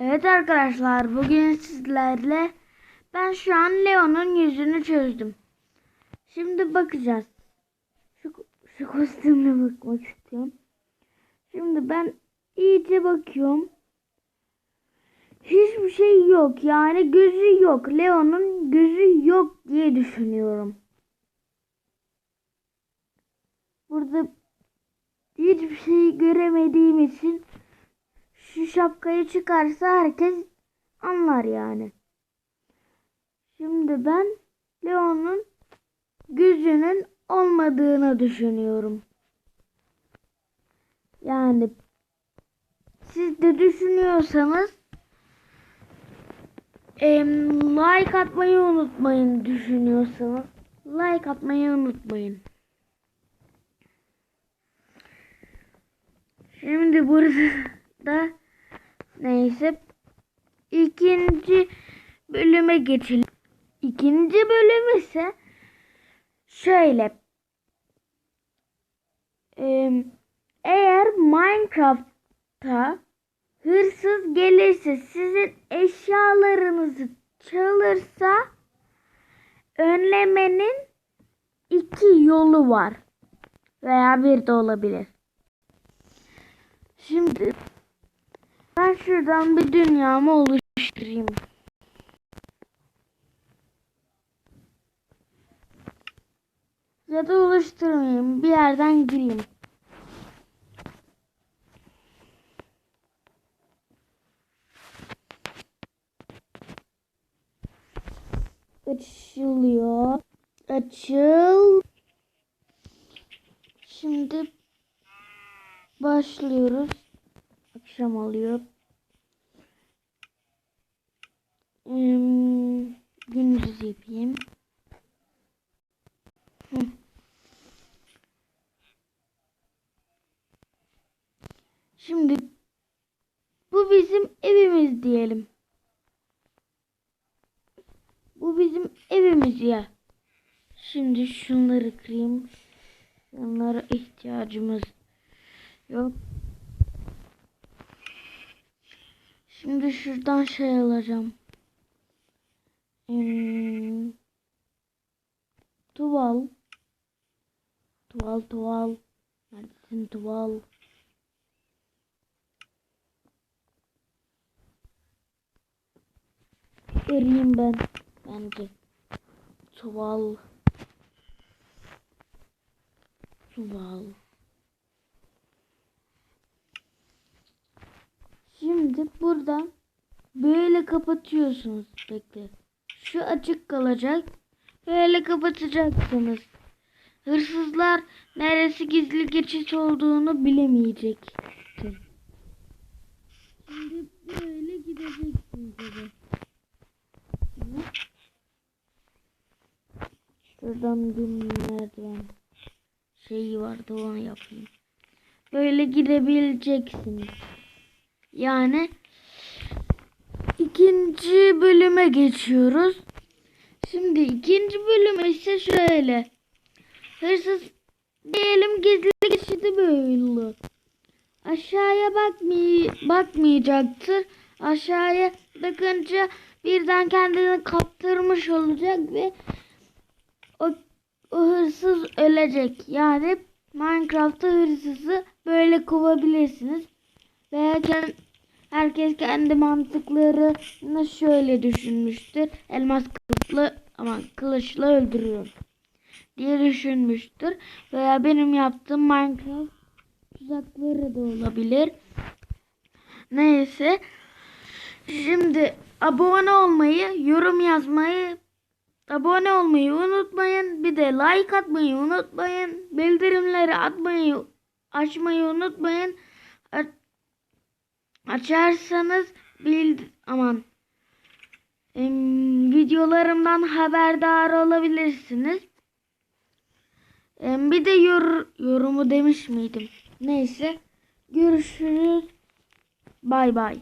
Evet arkadaşlar bugün sizlerle ben şu an Leon'un yüzünü çözdüm. Şimdi bakacağız. Şu, şu kostümüne bakmak istiyorum. Şimdi ben iyice bakıyorum. Hiçbir şey yok yani gözü yok. Leon'un gözü yok diye düşünüyorum. Burada hiçbir şey göremediğim için şapkayı çıkarsa herkes anlar yani. Şimdi ben Leon'un gözünün olmadığını düşünüyorum. Yani siz de düşünüyorsanız like atmayı unutmayın düşünüyorsanız. Like atmayı unutmayın. Şimdi burada neyse ikinci bölüme geçelim. İkinci bölüm ise şöyle. Eğer Minecraft'ta hırsız gelirse sizin eşyalarınızı çalırsa önlemenin iki yolu var. Veya bir de olabilir. Şimdi ben şuradan bir dünyamı oluşturayım. Ya da oluşturmayayım. Bir yerden gireyim. Açılıyor. Açıl. Şimdi başlıyoruz. Akşam oluyor. Hmm, gündüz yapayım. Şimdi bu bizim evimiz diyelim. Bu bizim evimiz ya. Şimdi şunları kırayım. Bunlara ihtiyacımız yok. Şimdi şuradan şey alacağım. Hmm, tuval. Tuval tuval. Neredesin tuval? Arayayım ben. Bence. Tuval. Tuval. Şimdi buradan böyle kapatıyorsunuz. Bekle. Şu açık kalacak. Böyle kapatacaksınız. Hırsızlar neresi gizli geçiş olduğunu bilemeyecektir. Şimdi böyle gideceksiniz eve. Hı? Şuradan bir merdiven şeyi vardı onu yapayım. Böyle gidebileceksiniz. Yani ikinci bölüme geçiyoruz. Şimdi ikinci bölüm ise şöyle. Hırsız diyelim gizli geçidi böyle. Aşağıya bakmay bakmayacaktır. Aşağıya bakınca birden kendini kaptırmış olacak ve o, o hırsız ölecek. Yani Minecraft'ta hırsızı böyle kovabilirsiniz. Veya kend- herkes kendi mantıklarını şöyle düşünmüştür. Elmas kılıçlı ama kılıçla öldürüyor diye düşünmüştür. Veya benim yaptığım Minecraft tuzakları da olabilir. Neyse. Şimdi abone olmayı, yorum yazmayı, abone olmayı unutmayın. Bir de like atmayı unutmayın. Bildirimleri atmayı, açmayı unutmayın. Açarsanız bild aman em, videolarımdan haberdar olabilirsiniz. Em, bir de yor, yorumu demiş miydim? Neyse. Görüşürüz. Bay bay.